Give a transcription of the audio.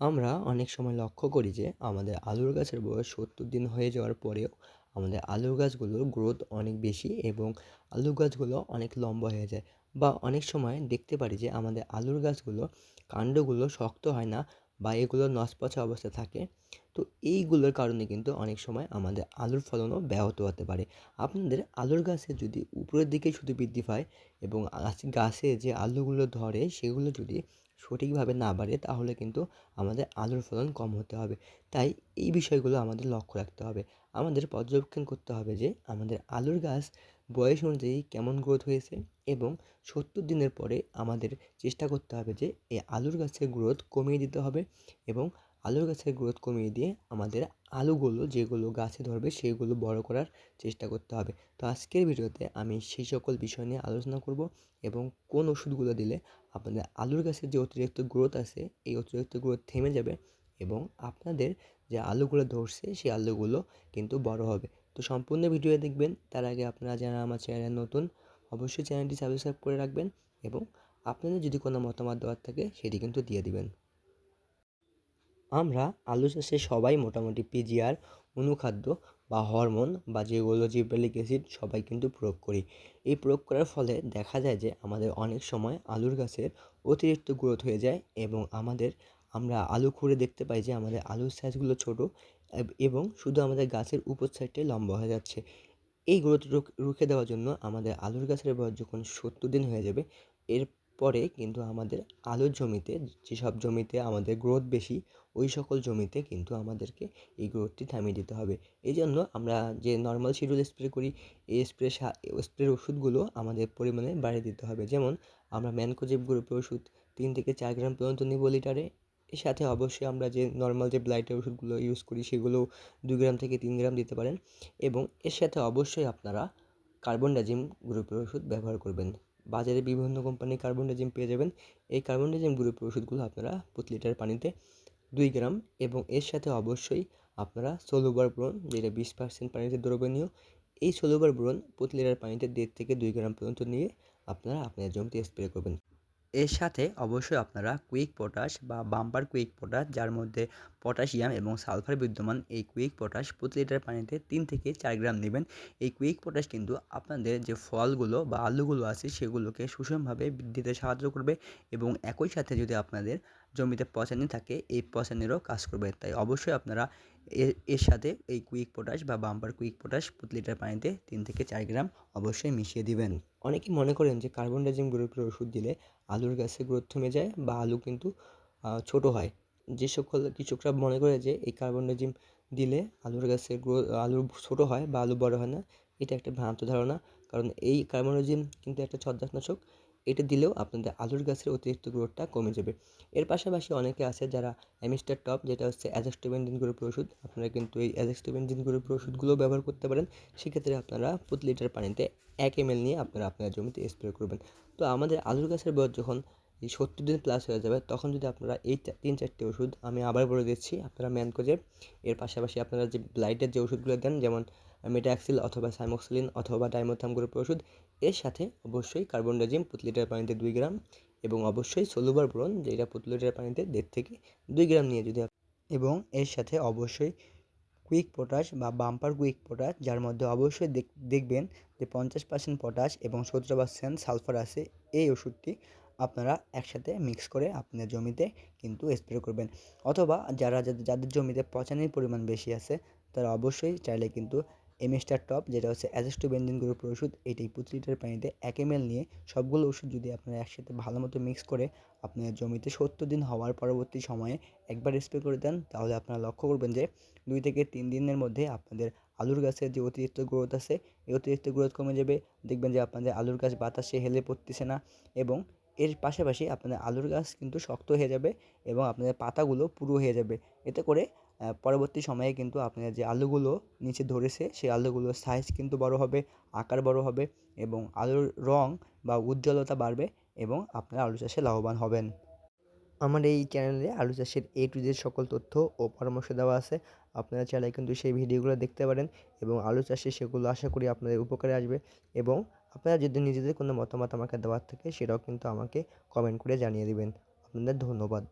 আমরা অনেক সময় লক্ষ্য করি যে আমাদের আলুর গাছের বয়স সত্তর দিন হয়ে যাওয়ার পরেও আমাদের আলুর গাছগুলোর গ্রোথ অনেক বেশি এবং আলু গাছগুলো অনেক লম্বা হয়ে যায় বা অনেক সময় দেখতে পারি যে আমাদের আলুর গাছগুলো কাণ্ডগুলো শক্ত হয় না বা এগুলো নসপচা অবস্থায় থাকে, তো এইগুলোর কারণে কিন্তু অনেক সময় আমাদের আলুর ফলনও ব্যাহত হতে পারে। আপনাদের আলুর গাছে যদি উপরের দিকে শুধু বৃদ্ধি পায় এবং গাছে যে আলুগুলো ধরে সেগুলো যদি সঠিকভাবে না বাড়ে, তাহলে কিন্তু আমাদের আলুর ফলন কম হতে হবে। তাই এই বিষয়গুলো আমাদের লক্ষ্য রাখতে হবে। আমাদের পর্যবেক্ষণ করতে হবে যে আমাদের আলুর গাছ বয়স অনুযায়ী কেমন গ্রোথ হয়েছে এবং সত্তর দিনের পরে আমাদের চেষ্টা করতে হবে যে এই আলুর গাছের গ্রোথ কমিয়ে দিতে হবে এবং আলুর গাছের গ্রোথ কমিয়ে দিয়ে আমাদের আলুগুলো যেগুলো গাছে ধরবে সেগুলো বড় করার চেষ্টা করতে হবে। তো আজকের ভিডিওতে আমি সেই সকল বিষয় নিয়ে আলোচনা করব এবং কোন ওষুধগুলো দিলে আপনাদের আলুর গাছের যে অতিরিক্ত গ্রোথ আছে এই অতিরিক্ত গ্রোথ থেমে যাবে এবং আপনাদের যে আলুগুলো ধরছে সেই আলুগুলো কিন্তু বড় হবে। তো সম্পূর্ণ ভিডিও দেখবেন, তার আগে আপনারা যারা আমার চ্যানেল নতুন, অবশ্যই চ্যানেলটি সাবস্ক্রাইব করে রাখবেন এবং আপনাদের যদি কোনো মতামত দেওয়ার থাকে, সেটি কিন্তু দিয়ে দিবেন। আমরা আলু চাষে সবাই মোটামুটি পিজিআর অনুখাদ্য বা হরমোন বা যেগুলো জিব্রেলিক অ্যাসিড সবাই কিন্তু প্রয়োগ করি। এই প্রয়োগ করার ফলে দেখা যায় যে আমাদের অনেক সময় আলুর গাছের অতিরিক্ত গ্রোথ হয়ে যায় এবং আমাদের, আমরা আলু খুঁড়ে দেখতে পাই যে আমাদের আলুর সাইজগুলো ছোটো এবং শুধু আমাদের গাছের উপর সাইডটাই লম্বা হয়ে যাচ্ছে। এই গ্রোথ রুখে দেওয়ার জন্য আমাদের আলুর গাছের বয়স যখন সত্তর দিন হয়ে যাবে এরপরে কিন্তু আমাদের আলুর জমিতে, যেসব জমিতে আমাদের গ্রোথ বেশি, ওই সকল জমিতে কিন্তু আমাদেরকে এই গ্রোথটি থামিয়ে দিতে হবে। এই জন্য আমরা যে নর্মাল শিডিউল স্প্রে করি, এই স্প্রে স্প্রের ওষুধগুলো আমাদের পরিমাণে বাড়িয়ে দিতে হবে। যেমন আমরা ম্যানকোজেব গ্রুপের ওষুধ তিন থেকে চার গ্রাম পর্যন্ত নিব লিটারে সাথে অবশ্যই আমরা যে নর্মাল যে ব্লাইটের ওষুধগুলো ইউজ করি, সেগুলো দুই গ্রাম থেকে তিন গ্রাম দিতে পারেন এবং এর সাথে অবশ্যই আপনারা কার্বন ডাজিম গ্রুপের ওষুধ ব্যবহার করবেন। বাজারে বিভিন্ন কোম্পানির কার্বন ডাজিম পেয়ে যাবেন। এই কার্বন ডাজিম গ্রুপের ওষুধগুলো আপনারা প্রতি লিটার পানিতে দুই গ্রাম এবং এর সাথে অবশ্যই আপনারা সোলোবার ব্রোন যেটা বিশ পার্সেন্ট পানিতে দ্রবণীয়, এই সোলোবার ব্রোন প্রতি লিটার পানিতে দেড় থেকে দুই গ্রাম পর্যন্ত নিয়ে আপনারা আপনার জমিতে স্প্রে করবেন। এর সাথে অবশ্যই আপনারা কুইক পটাশ বা বাম্পার কুইক পটাশ, যার মধ্যে পটাশিয়াম এবং সালফার বিদ্যমান এই কুইক পটাশ প্রতি লিটার পানিতে তিন থেকে চার গ্রাম নেবেন। এই কুইক পটাশ কিন্তু আপনাদের যে ফলগুলো বা আলুগুলো আছে সেগুলোকে সুষমভাবে বৃদ্ধিতে সাহায্য করবে এবং একই সাথে যদি আপনাদের জমিতে পচানি থাকে, এই পচানিরও কাজ করবে। তাই অবশ্যই আপনারা এর এর সাথে এই কুইক পটাশ বা বাম্পার কুইক পটাশ প্রতি লিটার পানিতে তিন থেকে চার গ্রাম অবশ্যই মিশিয়ে দিবেন। অনেকেই মনে করেন যে কার্বন ডাইজিং গ্রুপের ওষুধ দিলে আলুর গাছে গ্রোথ থেমে যায় বা আলু কিন্তু ছোট হয়। যে সকল কৃষকরা মনে করে যে এই কার্বন ডাইজিম দিলে আলুর গাছে গ্রো আলু ছোটো হয় বা আলু বড় হয় না, এটা একটা ভ্রান্ত ধারণা। কারণ এই কার্বন ডাইজিম কিন্তু একটা ছত্রাকনাশক। এটা দিলেও আপনাদের আলুর গাছের অতিরিক্ত গ্রোথটা কমে যাবে। এর পাশাপাশি অনেকে আছে যারা অ্যামিস্টার টপ, যেটা হচ্ছে অ্যাজাস্টোবেন্ডিন গ্রুপের ওষুধ, আপনারা কিন্তু এই অ্যাজাস্টোবেন্ডিন গ্রুপের ওষুধগুলো ব্যবহার করতে পারেন। সেক্ষেত্রে আপনারা প্রতি লিটার পানিতে এক এম নিয়ে আপনারা আপনার জমিতে স্প্রে করবেন। তো আমাদের আলুর গাছের বয়স যখন এই সত্তর দিন প্লাস হয়ে যাবে, তখন যদি আপনারা এই তিন চারটে ওষুধ আমি আবার বলে দিচ্ছি, আপনারা ম্যানকোজে এর পাশাপাশি আপনারা যে ব্লাইটের যে ওষুধগুলো দেন, যেমন মেটাক্সিল অথবা সাইমোক্সিলিন অথবা ডাইমোথাম গ্রুপের ওষুধ। এর সাথে অবশ্যই কার্বন ডাইজিম প্রতি লিটার পানিতে দুই গ্রাম এবং অবশ্যই সোলুবার ব্রোন যেটা প্রতি লিটার পানিতে দেড় থেকে দুই গ্রাম নিয়ে যদি এবং এর সাথে অবশ্যই কুইক পটাশ বা বাম্পার কুইক পটাশ, যার মধ্যে অবশ্যই দেখবেন যে পঞ্চাশ পার্সেন্ট পটাশ এবং সতেরো পার্সেন্ট সালফার আছে। এই ওষুধটি আপনারা একসাথে মিক্স করে আপনার জমিতে কিন্তু স্প্রে করবেন। অথবা যারা যাদের জমিতে পচানির পরিমাণ বেশি আছে, তারা অবশ্যই চাইলে কিন্তু এমএস্টার টপ যেটা হচ্ছে অ্যাজেস্টোবেনজিন গ্রুপের ওষুধ, এটি প্রতি লিটার পানিতে এক এম নিয়ে সবগুলো ওষুধ যদি আপনারা একসাথে ভালো মতো মিক্স করে আপনার জমিতে সত্তর দিন হওয়ার পরবর্তী সময়ে একবার স্প্রে করে দেন, তাহলে আপনারা লক্ষ্য করবেন যে দুই থেকে তিন দিনের মধ্যে আপনাদের আলুর গাছের যে অতিরিক্ত গ্রোথ আছে, এই অতিরিক্ত গ্রোথ কমে যাবে। দেখবেন যে আপনাদের আলুর গাছ বাতাসে হেলে পড়তেছে না এবং এর পাশাপাশি আপনাদের আলুর গাছ কিন্তু শক্ত হয়ে যাবে এবং আপনাদের পাতাগুলো পুরো হয়ে যাবে। এতে করে পরবর্তী সময়ে কিন্তু আপনার যে আলুগুলো নিচে ধরেছে, সেই আলুগুলোর সাইজ কিন্তু বড় হবে, আকার বড় হবে এবং আলুর রং বা উজ্জ্বলতা বাড়বে এবং আপনারা আলু চাষে লাভবান হবেন। আমার এই চ্যানেলে আলু চাষের এ টু জেড সকল তথ্য ও পরামর্শ দেওয়া আছে। আপনারা চাইলে কিন্তু সেই ভিডিওগুলো দেখতে পারেন এবং আলু চাষে সেগুলো আশা করি আপনাদের উপকারে আসবে এবং আপনারা যদি নিজেদের কোনো মতামত আমাকে দেওয়ার থাকে, সেটাও কিন্তু আমাকে কমেন্ট করে জানিয়ে দেবেন। আপনাদের ধন্যবাদ।